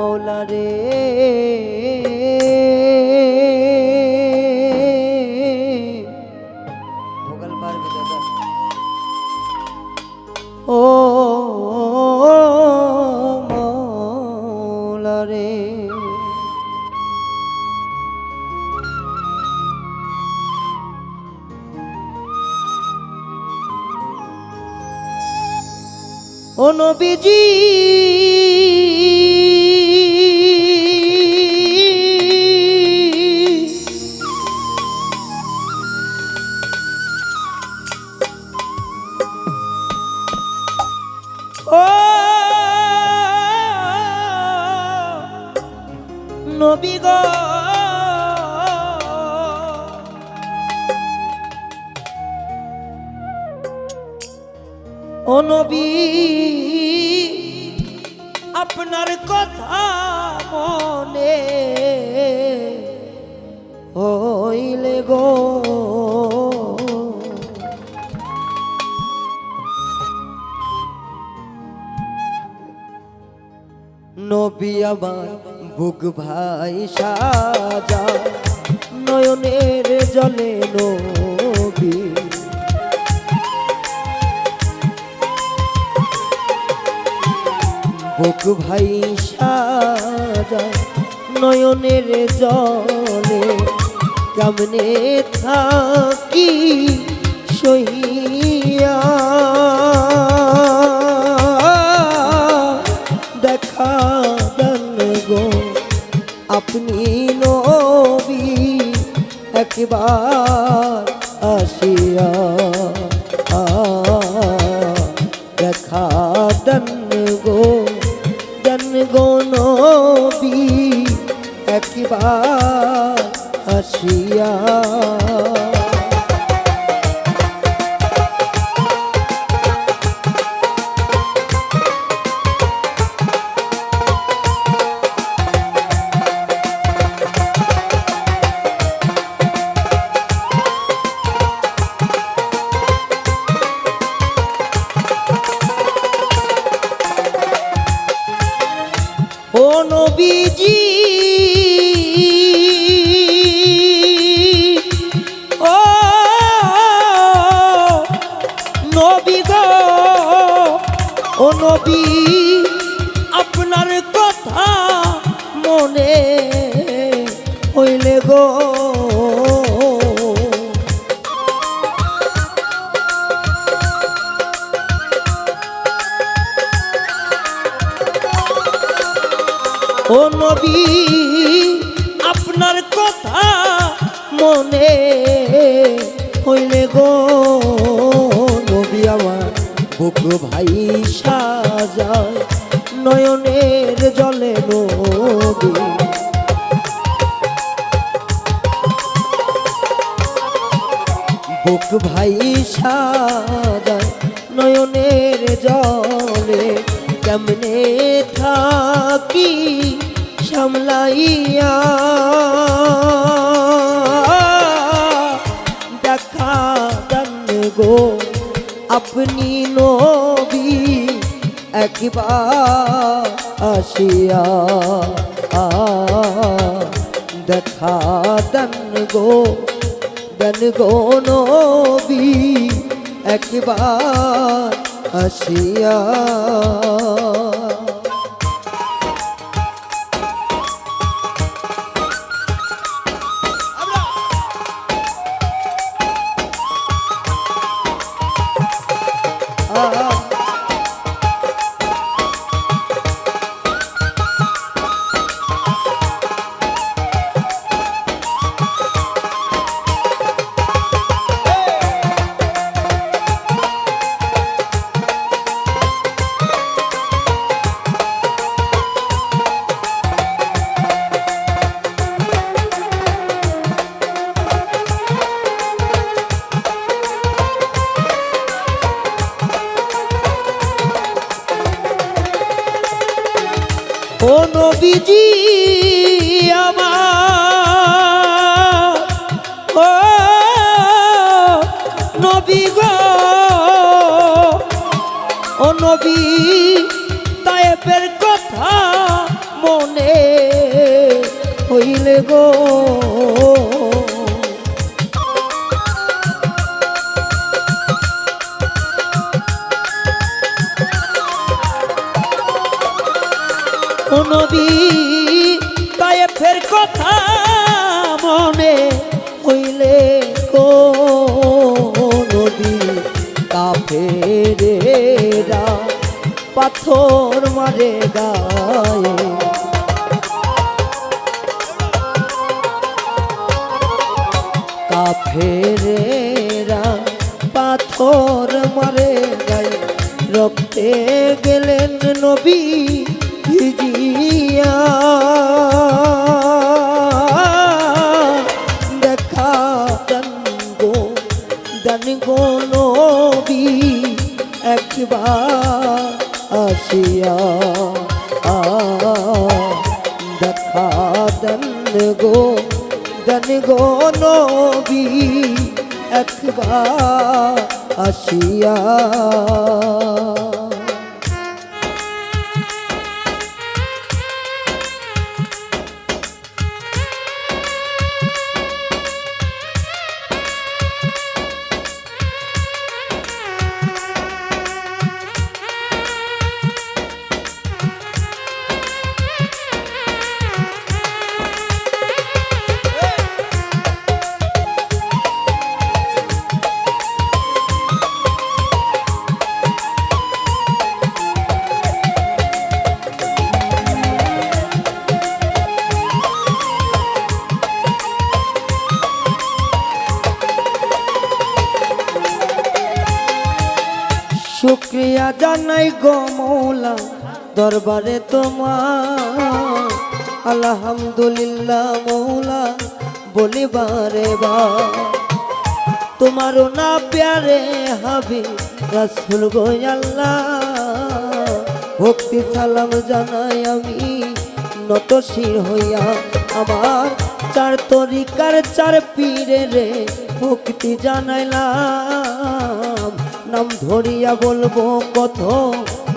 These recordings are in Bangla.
মৌলা রে। ভোকাল পারবে দাদা। ও মৌলা রে। ও নবীজি। ও নবী, আপনার কথা মনে হইলে গো। নবী আমার বুক ভাই সাজা, নয়নের জলে নবী বুক ভাই সাজায় নয়নের জলে কেমনে থাকি সইয়া? দেখা দেন গো আপনি নবী, একবার আসিয়া আপনার কথা মনে হইলে গো, নবী আমার বুক ভাই সাজায় নয়নের জলে নবী। বুক ভাই সাজায় নয়নের জলে কেমনে থাকি? সামলাইয়া দেখা দেন গো আপনি নবী একবার আসিয়া দেখা দেন গো দেন গো নবী একবার আসিয়া ও নবীজি আমার। ও নবী গো। কথা মনে হইলে গো। ও নবী তায়ে ফের কথা মনে হইলে গো নবী কাফেরেরা পাথর মারে গায়ে। কাফেরেরা পাথর মারে গায়ে। রক্তে গেলেন নবী ভিজিয়া দেখা দেন গো দেন গো নবী একবার আসিয়া আ দেখা দেন গো দেন গো নবী একবার আসিয়া শুক্রিয়া জানাই গো মৌলা, দরবারে তোমার। আলহামদুলিল্লাহ মৌলা, বলিবারে বা। তোমারও না প্যারে হবে, রাসুল গো আল্লাহ। ভক্তি সালাম জানাই আমি, নত শির হইয়া আমার চার তরিকার চার পীরে রে ভক্তি জানাইলাম। নাম ধরিয়া বলব কত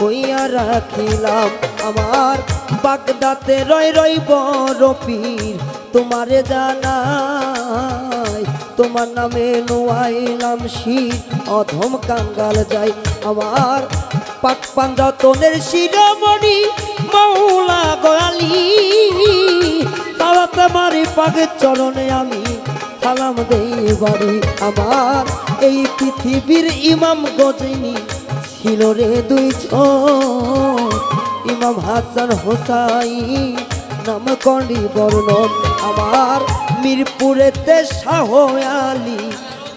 কইয়া রাখিলাম আমার বাগদাতে রয় রই বড় পীর। তোমারে জানাই, তোমার নামে নোয়াইলাম শীত অধম কাঙ্গাল যাই আমার পাক পাঞ্জতনের শিরোমণি মৌলা গয়ালি। তারাতে মারি পাকের চরণে আমি সালাম দেই বাড়ি। আমার এই পৃথিবীর ইমাম গজনী ছিল রে দুই ইমাম হাসান হোসাই নাম করি বর্ণন, আমার মিরপুরেতে শাহ আলী,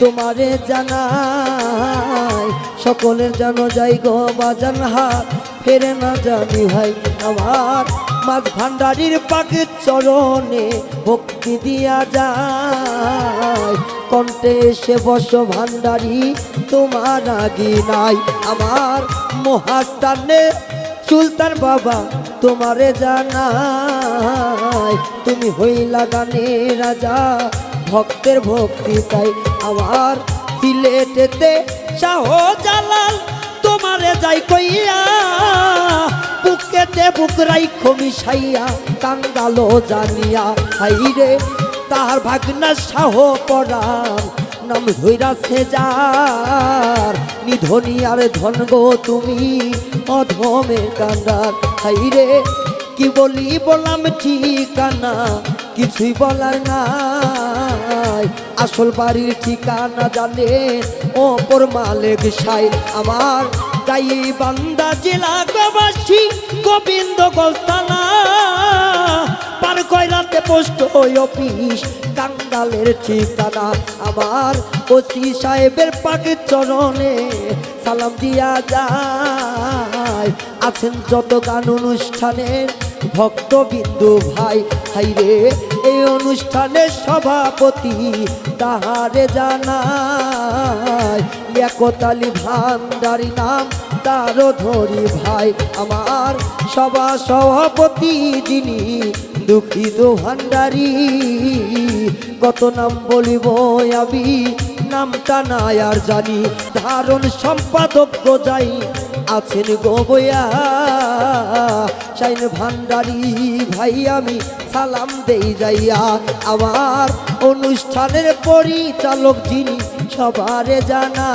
তোমারে জানাই, সকলের জানো যাই গো বাজান হাত ফেরে না জানি ভাই, আমার মাছ ভান্ডারির পাকের চরণে ভক্তি দিয়া যায়। কণ্ঠে এসে বস ভান্ডারি, তোমার আগে নাই। আমার মহাস্তানে সুলতান বাবা তোমারে জানাই তুমি হইলা গানে রাজা, ভক্তের ভক্তি তাই। আমার সিলেটেতে শাহ জালাল তোমারে যাই কইয়া, বুকেতে বুক রাইখো মিশাইয়া, কাঙ্গালো জানিয়া, হাইরে তাহার ভাগনা শাহ পড়ান নাম ধৈরা সেজার আর ধন গো তুমি, অধমে কান্দার। হাইরে কি বলি বললাম ঠিকানা, কিছুই বলার নাই। আসল বাড়ির ঠিকানা জানে ও পর মালেক সাই আমার। তাই বান্দা জেলা গবাসী গোবিন্দ গোস্তানা পার কয়রাতে পোস্ট অফিস, কাঙ্গালের ঠিকানা আমার। ওসি সাহেবের পাকের চরণে সালাম দিয়া যায়। আছেন যত গান অনুষ্ঠানের ভক্তবিন্দু ভাই। হাইরে, এই অনুষ্ঠানের সভাপতি তাহারে জানাই লিয়াকতালি ভান্ডারি নাম, তারও ধরি ভাই আমার। সভা সভাপতি যিনি দুঃখিত ভান্ডারি, কত নাম বলিব আমি, নামটা নাই আর জানি। ধারণ সম্পাদক যাই আছেন গোবয়া সাইন ভান্ডারি ভাই আমি সালাম দেই যাইয়া। আমার অনুষ্ঠানের পরিচালক যিনি সবারে জানা,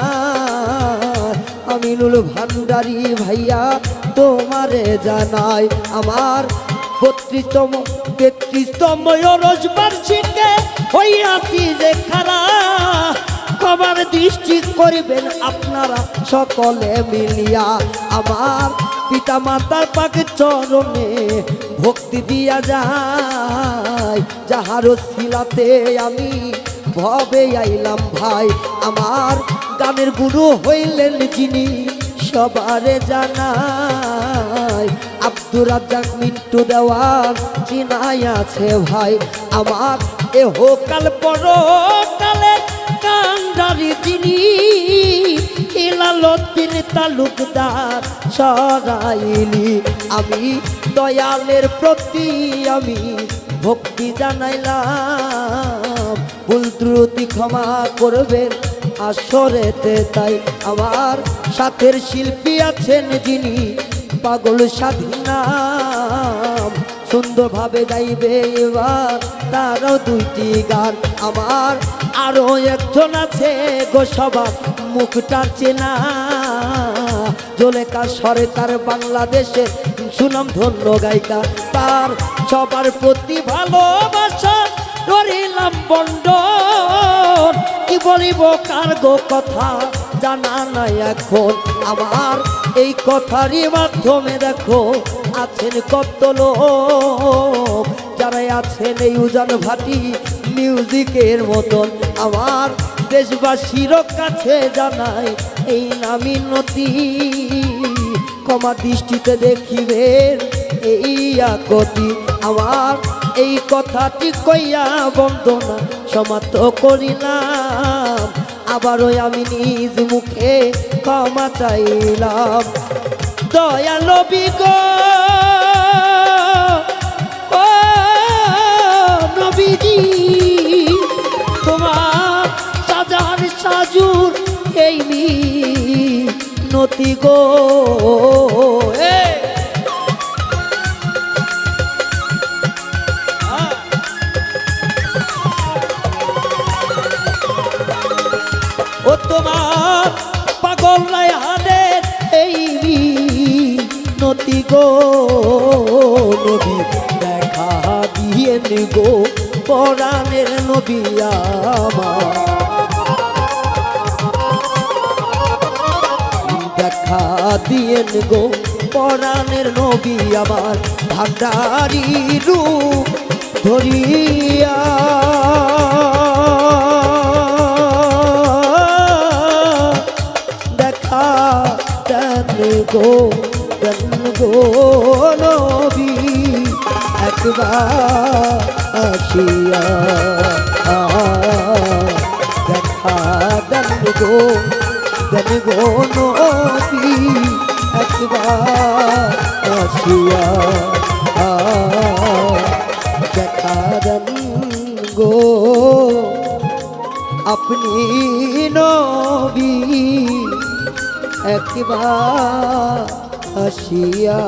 আমিনুল ভান্ডারি ভাইয়া তোমারে জানাই, আমার বত্রিশতম, তেত্রিশতম রোজবার্ষিকে হইয়াছি যে খারা কবার দৃষ্টি করিবেন আপনারা সকলে মিলিয়া, আমার পিতা মাতার পাকে চরণে ভক্তি দিয়া যায়, যাহার শিলাতে আমি ভবে আইলাম ভাই। আমার গানের গুরু হইলেন যিনি, সবারে জানাই। আব্দুর রাজ্জাক মিন্টু দেওয়ার চিনাই আছে ভাই। আমার এহ কাল পরকালে কান্ডারি যিনি ইলালদ্দিন তালুকদার সরাইলি। আমি দয়ালের প্রতি আমি ভক্তি জানাইলাম। ভুল ত্রুটি ক্ষমা করবেন। আসরেতে তাই আমার সাথের শিল্পী আছেন যিনি। পাগল স্বাধীনাম সুন্দরভাবে গাইবে এবার। তারও দুইটি গান আমার আরও একজন আছে গো সবার মুখটা চেনা জলেকা সরকার বাংলাদেশের সুনাম ধন্য গায়িকা। তার সবার প্রতি ভালোবাসা ধরিলাম বন্ডন কি বলিব, কার গো কথা? জানা নাই এখন আমার। এই কথারই মাধ্যমে দেখো, আছেন কত লোক। যারা আছেন এই উজান ভাটি মিউজিকের মতন। আমার দেশবাসীর কাছে জানাই, এই নামি নতি ক্ষমা দৃষ্টিতে দেখিবেন, এই আকতি আমার এই কথাটি কইয়া বন্দনা সমাপ্ত করিলাম। আবারও আমি নিজ মুখে ক্ষমা চাইলাম। দয়াল বিগো, ও নবীজি, তোমার সাজার সাজুর এই নতি গো। এ গো নবী দেখা দিয়েন গো পরাণের নবী আমার। দেখা দিয়েন গো পরাণের নবী আমার। ভান্ডারি রূপ ধরিয়া। দেখা দেন গো গো নবী, একবার আসিয়া দেখা দেন গো দেন গো নবী, একবার আসিয়া দেখা দেন গো। আপনি নবী, একবার আসিয়া